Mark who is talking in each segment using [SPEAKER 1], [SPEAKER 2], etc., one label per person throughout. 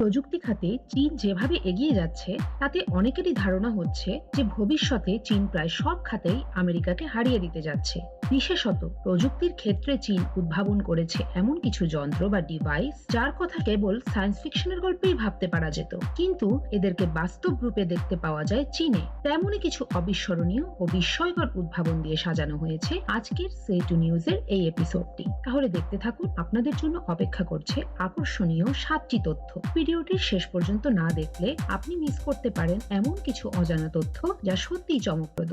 [SPEAKER 1] প্রযুক্তি খাতে চীন যেভাবে এগিয়ে যাচ্ছে, তাতে অনেকেরই ধারণা হচ্ছে যে ভবিষ্যতে চীন প্রায় সব খাতেই আমেরিকাকে হারিয়ে দিতে যাচ্ছে। বিশেষত প্রযুক্তির ক্ষেত্রে চীন উদ্ভাবন করেছে এমন কিছু যন্ত্র বা ডিভাইস যার কথা কেবল সায়েন্স ফিকশনের গল্পেই ভাবতে পারা যেত। কিন্তু এদেরকে বাস্তব রূপে দেখতে পাওয়া যায় চীনে। তেমনই কিছু অবিস্মরণীয় ও বিস্ময়কর উদ্ভাবন দিয়ে সাজানো হয়েছে আজকের সে টু নিউজের এই এপিসোডটি তাহলে দেখতে থাকুন, আপনাদের জন্য অপেক্ষা করছে আকর্ষণীয় সাতটি তথ্য। ভিডিওটির শেষ পর্যন্ত না দেখলে আপনি মিস করতে পারেন এমন কিছু অজানা তথ্য যা সত্যিই চমকপ্রদ।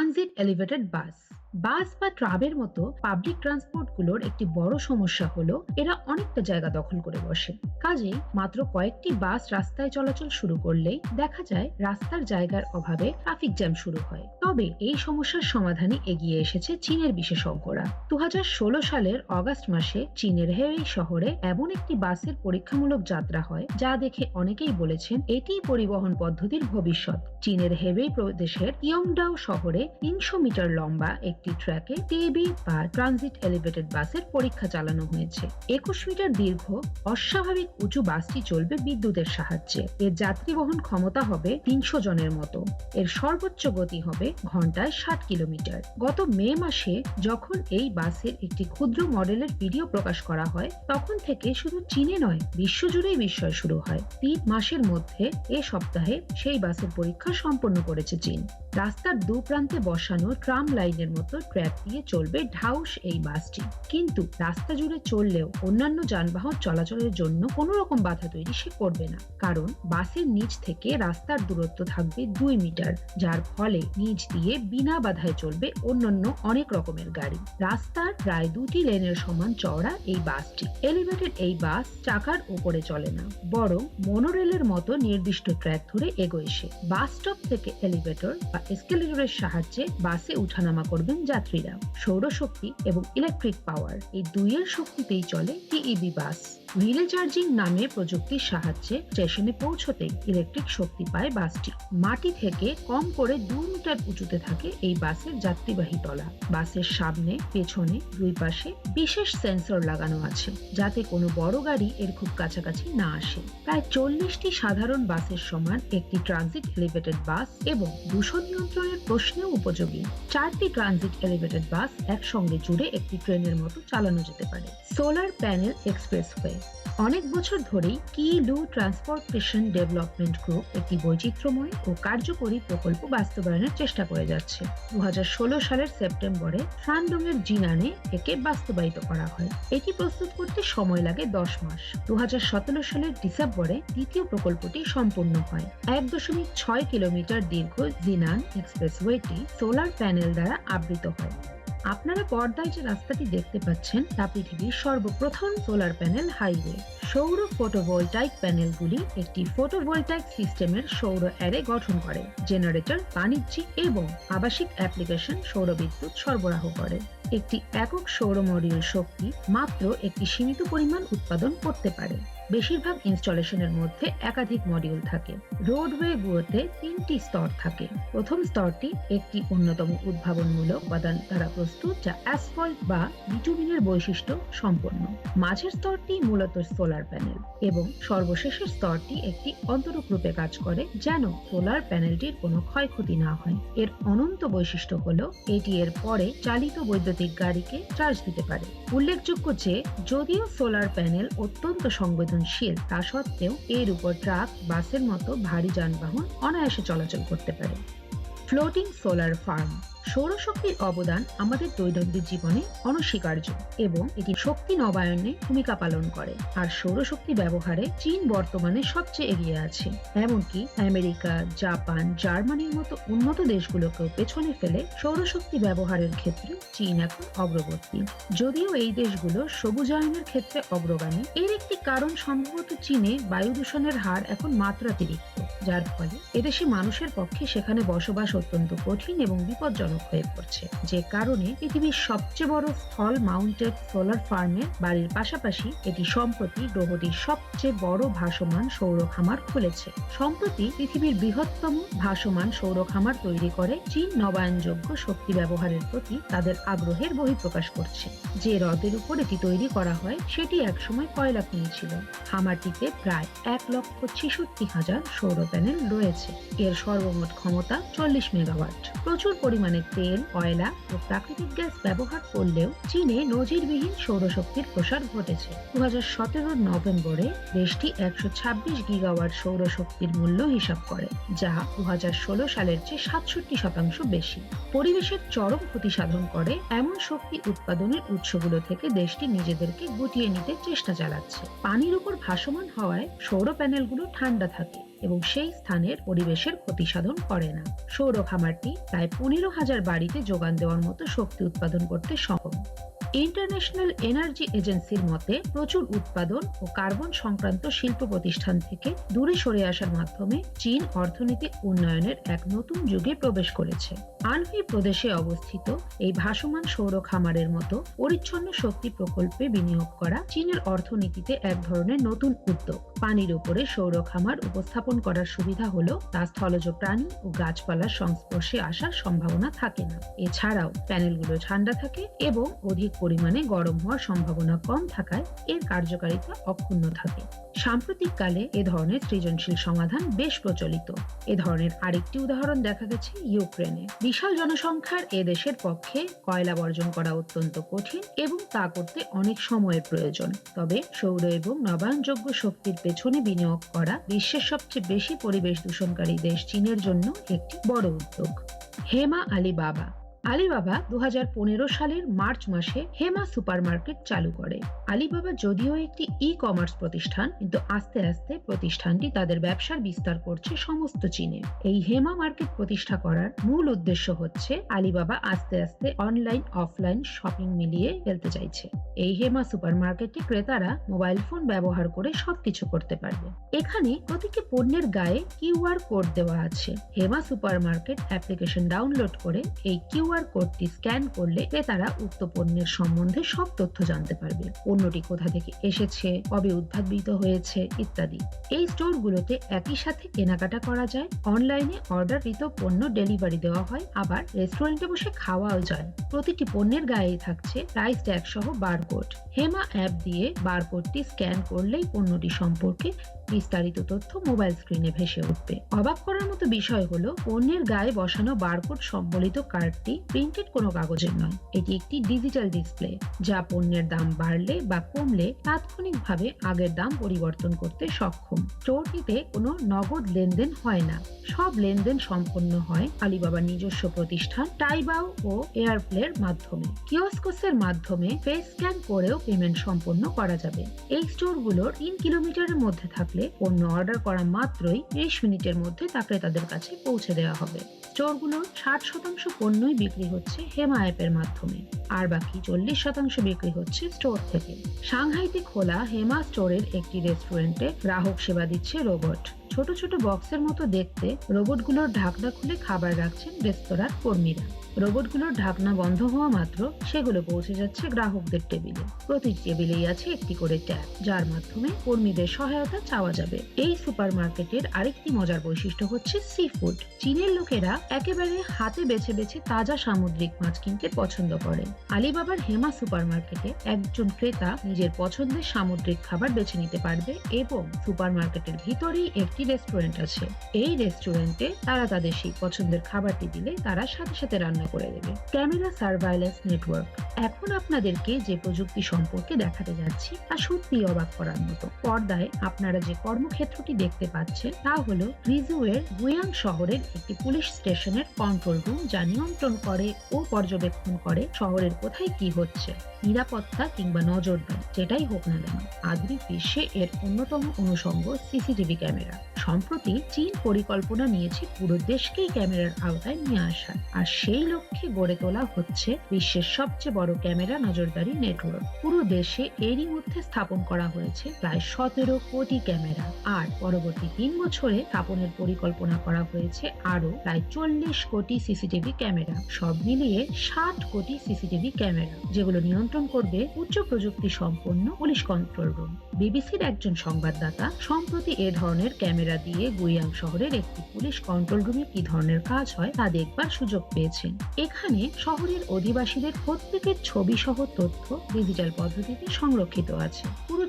[SPEAKER 1] ট্রানজিট এলিভেটেড বাস বাস বা ট্রাবের মতো পাবলিক ট্রান্সপোর্টগুলোর একটি বড় সমস্যা হলো, এরা অনেকটা জায়গা দখল করে বসে। কাজেই মাত্র কয়েকটি বাস রাস্তায় চলাচল শুরু করলেই দেখা যায় রাস্তার জায়গার অভাবে ট্রাফিক জ্যাম শুরু হয়। তবে এই সমস্যার সমাধানে এগিয়ে এসেছে চীনের বিশেষজ্ঞরা। দু হাজার ষোলো সালের অগাস্ট মাসে চীনের হেওই শহরে এমন একটি বাসের পরীক্ষামূলক যাত্রা হয়, যা দেখে অনেকেই বলেছেন এটিই পরিবহন পদ্ধতির ভবিষ্যৎ। চীনের হেবেই প্রদেশের ইয়ংডাও শহরে তিনশো মিটার লম্বা একটি ট্র্যাকে টিবি বা ট্রানজিট এলিভেটেড বাসের পরীক্ষা চালানো হয়েছে। একুশ মিটার দীর্ঘ, অস্বাভাবিক উঁচু বাসটি চলবে বিদ্যুতের সাহায্যে। এর যাত্রী বহন ক্ষমতা হবে তিনশো জনের মতো। এর সর্বোচ্চ গতি হবে ঘন্টায় ষাট কিলোমিটার। গত মে মাসে যখন এই বাসের একটি ক্ষুদ্র মডেলের ভিডিও প্রকাশ করা হয়, তখন থেকে শুধু চীনে নয়, বিশ্বজুড়েই বিস্ময় শুরু হয়। তিন মাসের মধ্যে এ সপ্তাহে সেই বাসের পরীক্ষা সম্পন্ন করেছে চীন। রাস্তার দু প্রান্তে বসানো ট্রাম লাইনের মতো ট্র্যাক দিয়ে চলবে ঢাউস এই বাসটি। কিন্তু রাস্তা জুড়ে চললেও অন্যান্য যানবাহন চলাচলের জন্য কোনো রকম বাধা তৈরি সে করবে না। কারণ বাসের নিচ থেকে রাস্তার দূরত্ব থাকবে দুই মিটার, যার ফলে নিচ দিয়ে বিনা বাধায় চলবে অন্যান্য অনেক রকমের গাড়ি। রাস্তার প্রায় দুটি লেনের সমান চওড়া এই বাসটি। এলিভেটেড এই বাস চাকার উপরে চলে না, বরং মনোরেলের মতো নির্দিষ্ট ট্র্যাক ধরে এগোয় সে। বাস স্টপ থেকে এলিভেটর বা এসকেলেটরের সাহায্যে বাসে উঠানামা করবেন যাত্রীরা। সৌরশক্তি এবং ইলেকট্রিক পাওয়ার এই দুইয়ের শক্তিতেই চলে টিইবি বাস রিলে চার্জিং নামে প্রযুক্তির সাহায্যে স্টেশনে পৌঁছতেই ইলেকট্রিক শক্তি পায় বাসটি। মাটি থেকে কম করে দু মিটার উঁচুতে থাকে এই বাসের যাত্রীবাহী তলা বাসের সামনে, পেছনে, দুই পাশে বিশেষ সেন্সর লাগানো আছে, যাতে কোনো বড় গাড়ি এর খুব কাছাকাছি না আসে। প্রায় চল্লিশটি সাধারণ বাসের সমান একটি ট্রানজিট এলিভেটেড বাস এবং দূষণ নিয়ন্ত্রণের প্রশ্নেও উপযোগী। চারটি ট্রানজিট এলিভেটেড বাস একসঙ্গে জুড়ে একটি ট্রেনের মতো চালানো যেতে পারে। সোলার প্যানেল এক্সপ্রেস এক্সপ্রেসওয়ে অনেক বছর ধরেই কি লু ট্রান্সপোর্টেশন ডেভেলপমেন্ট গ্রুপ একটি বৈচিত্র্যময় ও কার্যকরী প্রকল্প বাস্তবায়নের চেষ্টা করে যাচ্ছে। দু হাজার ষোলো সালের সেপ্টেম্বরে সানডং-এর জিনানে একে বাস্তবায়িত করা হয়। এটি প্রস্তুত করতে সময় লাগে দশ মাস। দু হাজার সতেরো সালের ডিসেম্বরে দ্বিতীয় প্রকল্পটি সম্পূর্ণ হয়। এক দশমিক ছয় কিলোমিটার দীর্ঘ জিনান এক্সপ্রেসওয়েটি সোলার প্যানেল দ্বারা আবৃত হয়। আপনারা পর্দায় যে রাস্তাটি দেখতে পাচ্ছেন, তা পৃথিবীর সর্বপ্রথম সোলার প্যানেল হাইওয়ে। সৌর ফটোভোল্টাইক প্যানেলগুলি একটি ফটোভোল্টাইক সিস্টেমের সৌর অ্যারে গঠন করে, জেনারেটর, বাণিজ্যিক এবং আবাসিক অ্যাপ্লিকেশন সৌরবিদ্যুৎ সরবরাহ করে। একটি একক সৌর মডিউল শক্তি মাত্র একটি সীমিত পরিমাণ উৎপাদন করতে পারে। বেশিরভাগ ইনস্টলেশনের মধ্যে একাধিক মডিউল থাকে। রোডওয়ে গুলোতে তিনটি স্তর থাকে। প্রথম স্তরটি একটি অন্যতম উদ্ভাবনমূলক উপাদান দ্বারা প্রস্তুত, যা অ্যাসফল্ট বা বিটুমিনের বৈশিষ্ট্য সম্পন্ন। মাঝের স্তরটি মূলত সোলার প্যানেল এবং সর্বশেষের স্তরটি একটি অন্তরূপ রূপে কাজ করে, যেন সোলার প্যানেলটির কোনো ক্ষয়ক্ষতি না হয়। এর অনন্ত বৈশিষ্ট্য হল, এটি এর পরে চালিত বৈদ্যুতিক গাড়িকে চার্জ দিতে পারে। উল্লেখযোগ্য যে, যদিও সোলার প্যানেল অত্যন্ত সংবেদনশীল তা সত্ত্বেও এর উপর ট্রাক, বাসের মতো ভারী যানবাহন অনায়াসে চলাচল করতে পারে। ফ্লোটিং সোলার ফার্ম সৌরশক্তির অবদান আমাদের দৈনন্দিন জীবনে অনস্বীকার্য এবং এটি শক্তি নবায়নে ভূমিকা পালন করে। আর সৌরশক্তি ব্যবহারে চীন বর্তমানে সবচেয়ে এগিয়ে আছে। এমনকি আমেরিকা, জাপান, জার্মানির মতো উন্নত দেশগুলোকেও পেছনে ফেলে সৌরশক্তি ব্যবহারের ক্ষেত্রে চীন এখন অগ্রবর্তী। যদিও এই দেশগুলো সবুজায়নের ক্ষেত্রে অগ্রগামী, এর একটি কারণ সম্ভবত চীনে বায়ু দূষণের হার এখন মাত্রাতিরিক্ত, যার ফলে এদেশে মানুষের পক্ষে সেখানে বসবাস অত্যন্ত কঠিন এবং বিপজ্জনক। বিপজ্জনক হয়ে পড়ছে। যে কারণে পৃথিবীর সবচেয়ে বড় স্থল মাউন্টেড সোলার ফার্মের বাড়ির পাশাপাশি এটি সম্প্রতি গ্রহটির সবচেয়ে বড় ভাসমান সৌর খামার খুলেছে। সম্প্রতি পৃথিবীর বৃহত্তম ভাসমান সৌর খামার তৈরি করে চীন নবায়নযোগ্য শক্তি ব্যবহারের প্রতি তাদের আগ্রহের বহিঃপ্রকাশ করছে। যে হ্রদের উপর এটি তৈরি করা হয়, সেটি একসময় কয়লা খনি ছিল। খামারটিতে প্রায় এক লক্ষ ছেষট্টি হাজার সৌর প্যানেল রয়েছে। এর সর্বমোট ক্ষমতা চল্লিশ মেগাওয়াট। প্রচুর পরিমাণে তেল, কয়লা ও প্রাকৃতিক গ্যাস ব্যবহার করলেও চীনে নজিরবিহীন সৌরশক্তির প্রসার ঘটেছে। দু হাজার নভেম্বরে দেশটি একশো ছাব্বিশ গিগাওয়াট সৌরশক্তির মূল্য হিসাব করে, যা দু হাজার ষোলো সালের চেয়ে সাতষট্টি শতাংশ বেশি। পরিবেশের চরম ক্ষতি সাধন করে এমন শক্তি উৎপাদনের উৎসগুলো থেকে দেশটি নিজেদেরকে গুটিয়ে নিতে চেষ্টা চালাচ্ছে। পানির উপর ভাসমান হওয়ায় সৌর প্যানেলগুলো ঠান্ডা থাকে। এবং সেই স্থানের পরিবেশের ক্ষতি সাধন করে না। সৌর খামারটি প্রায় পনেরো হাজার বাড়িতে যোগান দেওয়ার মতো শক্তি উৎপাদন করতে সক্ষম। ইন্টারন্যাশনাল এনার্জি এজেন্সির মতে প্রচুর উৎপাদন ও কার্বন সংক্রান্ত শিল্প প্রতিষ্ঠান থেকে দূরে সরে আসার মাধ্যমে চীন অর্থনীতি উন্নয়নের এক নতুন যুগে প্রবেশ করেছে। আনহি প্রদেশে অবস্থিত এই ভাসমান সৌর খামারের মতো পরিচ্ছন্ন শক্তি প্রকল্পে বিনিয়োগ করা চীনের অর্থনীতিতে এক ধরনের নতুন উদ্যোগ। পানির উপরে সৌর খামার উপস্থাপন করার সুবিধা হলো তা স্থলজ প্রাণী ও গাছপালার সংস্পর্শে আসার সম্ভাবনা থাকে না। এছাড়াও প্যানেলগুলো ঠান্ডা থাকে এবং অধিক পরিমাণে গরম হওয়ার সম্ভাবনা কম থাকায় এর কার্যকারিতা অক্ষুণ্ণ থাকে। সাম্প্রতিককালে এ ধরনের সৃজনশীল সমাধান বেশ প্রচলিত। এ ধরনের আরেকটি উদাহরণ দেখা গেছে ইউক্রেনে। বিশাল জনসংখ্যার এ দেশের পক্ষে কয়লা বর্জন করা অত্যন্ত কঠিন এবং তা করতে অনেক সময়ের প্রয়োজন। তবে সৌর এবং নবায়নযোগ্য শক্তির পেছনে বিনিয়োগ করা বিশ্বের সবচেয়ে বেশি পরিবেশ দূষণকারী দেশ চীনের জন্য একটি বড় উদ্যোগ। হেমা আলী বাবা আলিবাবা দু হাজার পনেরো সালের মার্চ মাসে হেমা সুপারমার্কেট চালু করে। আলিবাবা যদিও একটি ই কমার্স প্রতিষ্ঠান, কিন্তু আস্তে আস্তে প্রতিষ্ঠানটি তাদের ব্যবসার বিস্তার করছে সমস্ত চীনে। এই হেমা মার্কেট প্রতিষ্ঠা করার মূল উদ্দেশ্য হচ্ছে আলিবাবা আস্তে আস্তে অনলাইন, অফলাইন শপিং মিলিয়ে ফেলতে চাইছে। এই হেমা সুপারমার্কেটে ক্রেতারা মোবাইল ফোন ব্যবহার করে সবকিছু করতে পারবে। এখানে প্রতিটি পণ্যের গায়ে কিউআর কোড দেওয়া আছে। হেমা সুপারমার্কেট অ্যাপ্লিকেশন ডাউনলোড করে এই কিউ কিউআর কোডটি স্ক্যান করলে ক্রেতারা উক্ত পণ্যের সম্বন্ধে সব তথ্য জানতে পারবে। পণ্যটি কোথা থেকে এসেছে, কবে উদ্ভাবিত হয়েছে ইত্যাদি। এই স্টোরগুলোতে একই সাথে কেনাকাটা করা যায়, অনলাইনে অর্ডারকৃত পণ্য ডেলিভারি দেওয়া হয়, আবার রেস্টুরেন্টে বসে খাওয়াও যায়। প্রতিটি পণ্যের গায়ে থাকছে প্রাইস ট্যাগ সহ বারকোড। হেমা অ্যাপ দিয়ে বারকোডটি স্ক্যান করলেই পণ্যটি সম্পর্কে বিস্তারিত তথ্য মোবাইল স্ক্রিনে ভেসে উঠবে। অবাক করার মতো বিষয় হলো পণ্যের গায়ে বসানো বারকোড সম্বলিত কার্ডটি প্রিন্টেড কোনো কাগজের নয়। এটি একটি ডিজিটাল ডিসপ্লে, যা পণ্যের দাম বাড়লে বা কমলে তাৎক্ষণিকভাবে আগের দাম পরিবর্তন করতে সক্ষম। স্টোরটিতে কোনো নগদ লেনদেন হয় না। সব লেনদেন সম্পন্ন হয় আলিবাবার নিজস্ব প্রতিষ্ঠান টাইবাও ও এয়ারপ্লের মাধ্যমে। কিওস্কোসের মাধ্যমে ফেস স্ক্যান করেও পেমেন্ট সম্পন্ন করা যাবে। এই স্টোরগুলো তিন কিলোমিটারের মধ্যে থাকলে পণ্য অর্ডার করা মাত্রই ত্রিশ মিনিটের মধ্যে তা ক্রেতাদের কাছে পৌঁছে দেওয়া হবে। স্টোরগুলোর ষাট শতাংশ পণ্যই বিক্রি হচ্ছে হেমা অ্যাপের মাধ্যমে, আর বাকি চল্লিশ শতাংশ বিক্রি হচ্ছে স্টোর থেকে। সাংহাইতে খোলা হেমা স্টোরের একটি রেস্টুরেন্টে গ্রাহক সেবা দিচ্ছে রোবট। ছোট ছোট বক্সের মতো দেখতে রোবটগুলোর ঢাকনা খুলে খাবার রাখছেন রেস্তোরাঁর কর্মীরা। রোবটগুলোর ঢাকনা বন্ধ হওয়া মাত্র সেগুলো পৌঁছে যাচ্ছে গ্রাহকদের টেবিলে। প্রতি টেবিলেই আছে একটি করে ট্যাব, যার মাধ্যমে কর্মীদের সহায়তা চাওয়া যাবে। এই সুপার মার্কেটের আরেকটি মজার বৈশিষ্ট্য হচ্ছে সি ফুড চীনের লোকেরা একেবারে হাতে বেছে বেছে তাজা সামুদ্রিক মাছ কিনতে পছন্দ করে। আলিবাবার হেমা সুপার মার্কেটে একজন ক্রেতা নিজের পছন্দের সামুদ্রিক খাবার বেছে নিতে পারবে এবং সুপার মার্কেটের ভিতরেই একটি রেস্টুরেন্ট আছে। এই রেস্টুরেন্টে তারা তাদের সেই পছন্দের খাবারটি দিলে তারা সাথে সাথে রান্না করে দেবে। ক্যামেরা সার্ভাইলেন্স নেটওয়ার্ক এখন আপনাদেরকে যে প্রযুক্তি সম্পর্কে দেখাতে যাচ্ছি, তা সত্যি অবাক করার মতো। পর্দায় আপনারা যে কর্মক্ষেত্রটি দেখতে পাচ্ছেন, তা হলো রিজুয়ের গুয়াং শহরের একটি পুলিশ স্টেশনের কন্ট্রোল রুম যা নিয়ন্ত্রণ করে ও পর্যবেক্ষণ করে শহরের কোথায় কি হচ্ছে। নিরাপত্তা কিংবা নজরদারি, যেটাই হোক না কেন, আধুনিক বিশ্বে এর অন্যতম অনুষঙ্গ সিসিটিভি ক্যামেরা। সম্প্রতি চীন পরিকল্পনা নিয়েছে পুরো দেশকেই ক্যামেরার আওতায় নিয়ে আসার। আর সেই লক্ষ্যে গড়ে তোলা হচ্ছে বিশ্বের সবচেয়ে বড় ক্যামেরা নজরদারি নেটওয়ার্ক। পুরো দেশে এরই মধ্যে স্থাপন করা হয়েছে প্রায় সতেরো কোটি ক্যামেরা। আর পরবর্তী তিন বছরে স্থাপনের পরিকল্পনা করা হয়েছে আরও প্রায় চল্লিশ কোটি সিসিটিভি ক্যামেরা। সব মিলিয়ে ষাট কোটি সিসিটিভি ক্যামেরা, যেগুলো নিয়ন্ত্রণ করবে উচ্চ প্রযুক্তি সম্পন্ন পুলিশ কন্ট্রোল রুম। বিবিসির একজন সংবাদদাতা, সম্প্রতি এ ধরনের ক্যামেরা দিয়ে গুইয়াং শহরের একটি পুলিশ কন্ট্রোল রুমে কি ধরনের কাজ হয় তা দেখবার সুযোগ পেয়েছেন। এখানে শহরের অধিবাসীদের প্রত্যেকের ছবি সহ তথ্য ডিজিটাল পদ্ধতিতে সংরক্ষিত আছে।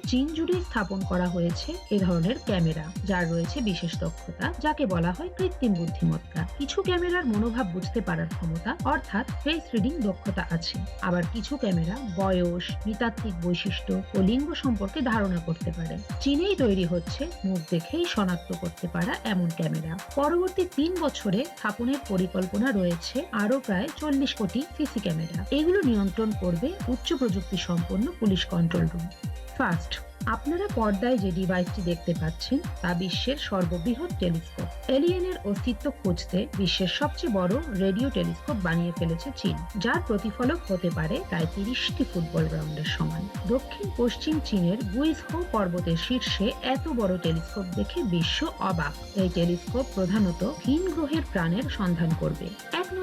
[SPEAKER 1] চীন জুড়ে স্থাপন করা হয়েছে এ ধরনের ক্যামেরা, যার রয়েছে বিশেষ দক্ষতা, যাকে বলা হয় কৃত্রিম বুদ্ধিমত্তা। কিছু ক্যামেরার মনোভাব বুঝতে পারার ক্ষমতা, অর্থাৎ ফেস রিডিং দক্ষতা আছে। আবার কিছু ক্যামেরা বয়স, নৃতাত্ত্বিক বৈশিষ্ট্য ও লিঙ্গ সম্পর্কে ধারণা করতে পারে। চীনেই তৈরি হচ্ছে মুখ দেখেই শনাক্ত করতে পারা এমন ক্যামেরা। পরবর্তী তিন বছরে স্থাপনের পরিকল্পনা রয়েছে আরও প্রায় চল্লিশ কোটি সিসি ক্যামেরা। এগুলো নিয়ন্ত্রণ করবে উচ্চ প্রযুক্তি সম্পন্ন পুলিশ কন্ট্রোল রুম। ফার্স্ট আপনারা পর্দায় যে ডিভাইসটি দেখতে পাচ্ছেন, তা বিশ্বের সর্ববৃহৎ টেলিস্কোপ এলিয়েনের অস্তিত্ব খুঁজতে বিশ্বের সবচেয়ে বড় রেডিও টেলিস্কোপ বানিয়ে ফেলেছে চীন, যার প্রতিফলক হতে পারে প্রায় তিরিশটি ফুটবল গ্রাউন্ডের সমান। দক্ষিণ পশ্চিম চীনের গুইজহো পর্বতের শীর্ষে এত বড় টেলিস্কোপ দেখে বিশ্ব অবাক। এই টেলিস্কোপ প্রধানত ভিন গ্রহের প্রাণের সন্ধান করবে।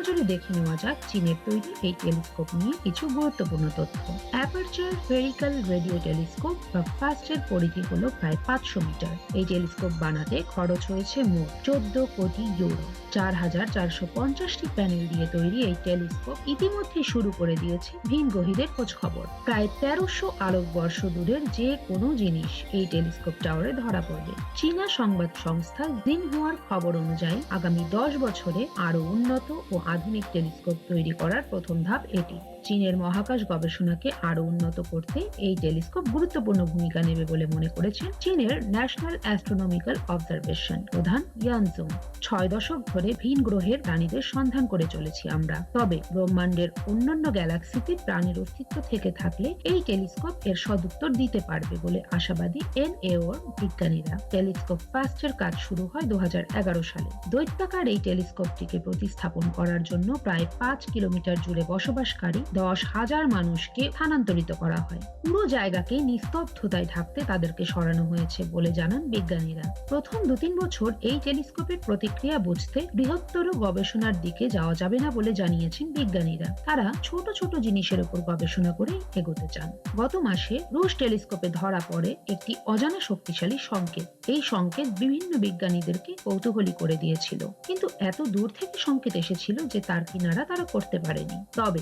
[SPEAKER 1] নজরে দেখে নেওয়া যাক চীনের তৈরি এই টেলিস্কোপ নিয়ে কিছু গুরুত্বপূর্ণ তথ্য। অ্যাপারচার ভেরিক্যাল রেডিও টেলিস্কোপ বা ফাস্টের পরিধি হলো প্রায় পাঁচশো মিটার। এই টেলিস্কোপ বানাতে খরচ হয়েছে মোট চোদ্দ কোটি ইউরো। চার হাজার চারশো পঞ্চাশটি প্যানেল দিয়ে তৈরি এই টেলিস্কোপ ইতিমধ্যে শুরু করে দিয়েছে ভিন গ্রহীদের খোঁজ খবর। প্রায় তেরোশো আলোক বর্ষ দূরের যে কোনো জিনিস এই টেলিস্কোপ টাওয়ারে ধরা পড়বে। চীনা সংবাদ সংস্থা জিনহুয়ার খবর অনুযায়ী আগামী দশ বছরে আরও উন্নত ও আধুনিক টেলিস্কোপ তৈরি করার প্রথম ধাপ এটি। চীনের মহাকাশ গবেষণাকে আরও উন্নত করতে এই টেলিস্কোপ গুরুত্বপূর্ণ ভূমিকা নেবে বলে মনে করেছেন চীনের ন্যাশনাল অ্যাস্ট্রোনমিক্যাল অবজারভেশন প্রধান ইয়ানজুং ছয় দশক ধরে ভিন গ্রহের প্রাণীদের সন্ধান করে চলেছি আমরা। তবে ব্রহ্মাণ্ডের অন্যান্য গ্যালাক্সিতে প্রাণীর অস্তিত্ব থেকে থাকলে এই টেলিস্কোপ এর সদুত্তর দিতে পারবে বলে আশাবাদী এন এওর বিজ্ঞানীরা। টেলিস্কোপ ফাস্টের কাজ শুরু হয় দু হাজার এগারো সালে। দৈত্যাকার এই টেলিস্কোপটিকে প্রতিস্থাপন করার জন্য প্রায় পাঁচ কিলোমিটার জুড়ে বসবাসকারী দশ হাজার মানুষকে স্থানান্তরিত করা হয়। পুরো জায়গাকে নিস্তব্ধতায় ঢাকতে তাদেরকে সরানো হয়েছে বলে জানান বিজ্ঞানীরা। প্রথম দু তিন বছর এই টেলিস্কোপের প্রতিক্রিয়া বুঝতে বৃহত্তর গবেষণার দিকে যাওয়া যাবে না বলে জানিয়েছেন বিজ্ঞানীরা। তারা ছোট ছোট জিনিসের উপর গবেষণা করে এগোতে চান। গত মাসে রুশ টেলিস্কোপে ধরা পড়ে একটি অজানা শক্তিশালী সংকেত। এই সংকেত বিভিন্ন বিজ্ঞানীদেরকে কৌতূহলী করে দিয়েছিল। কিন্তু এত দূর থেকে সংকেত এসেছিল যে তার কিনারা তারা করতে পারেনি। তবে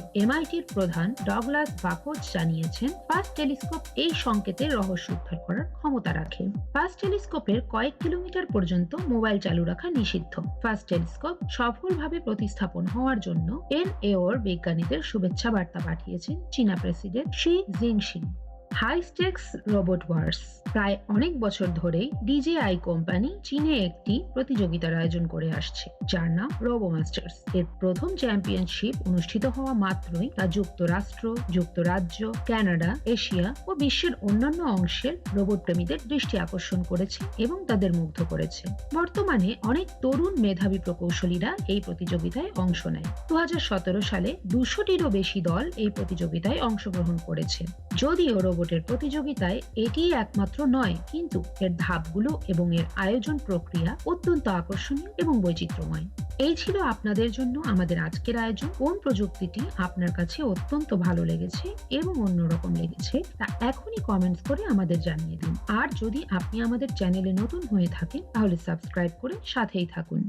[SPEAKER 1] এমআইটির প্রধান ডগলাস বাকোজ জানিয়েছেন পাস টেলিস্কোপ এই সংকেতের রহস্য উদ্ধার করার ক্ষমতা রাখে। ফাস্ট টেলিস্কোপের কয়েক কিলোমিটার পর্যন্ত মোবাইল চালু রাখা নিষিদ্ধ। ফাস্ট টেলিস্কোপ সফলভাবে প্রতিস্থাপন হওয়ার জন্য এন এওর বিজ্ঞানীদের শুভেচ্ছা বার্তা পাঠিয়েছেন চীনা প্রেসিডেন্ট শি জিনশিং হাইস্টেক্স রোবট ওয়ার্স। প্রায় অনেক বছর ধরেই ডিজেআই কোম্পানি চীনে একটি প্রতিযোগিতার আয়োজন করে আসছে, যার নাম রোবো মাস্টার্স এর প্রথম চ্যাম্পিয়নশিপ অনুষ্ঠিত হওয়া মাত্রই তা যুক্তরাষ্ট্র, যুক্তরাজ্য কানাডা এশিয়া ও বিশ্বের অন্যান্য অংশের রোবট প্রেমীদের দৃষ্টি আকর্ষণ করেছে এবং তাদের মুগ্ধ করেছে। বর্তমানে অনেক তরুণ মেধাবী প্রকৌশলীরা এই প্রতিযোগিতায় অংশ নেয়। দু হাজার সতেরো সালে দুশোটিরও বেশি দল এই প্রতিযোগিতায় অংশগ্রহণ করেছে। যদিও ক্রিকেটের প্রতিযোগিতায় এটিই একমাত্র নয়, কিন্তু এর ধাপগুলো এবং এর আয়োজন প্রক্রিয়া অত্যন্ত আকর্ষণীয় এবং বৈচিত্র্যময়। এই ছিল আপনাদের জন্য আমাদের আজকের আয়োজন। কোন প্রযুক্তিটি আপনার কাছে অত্যন্ত ভালো লেগেছে এবং অন্যরকম লেগেছে, তা এখনই কমেন্টস করে আমাদের জানিয়ে দিন। আর যদি আপনি আমাদের চ্যানেলে নতুন হয়ে থাকেন, তাহলে সাবস্ক্রাইব করে সাথেই থাকুন।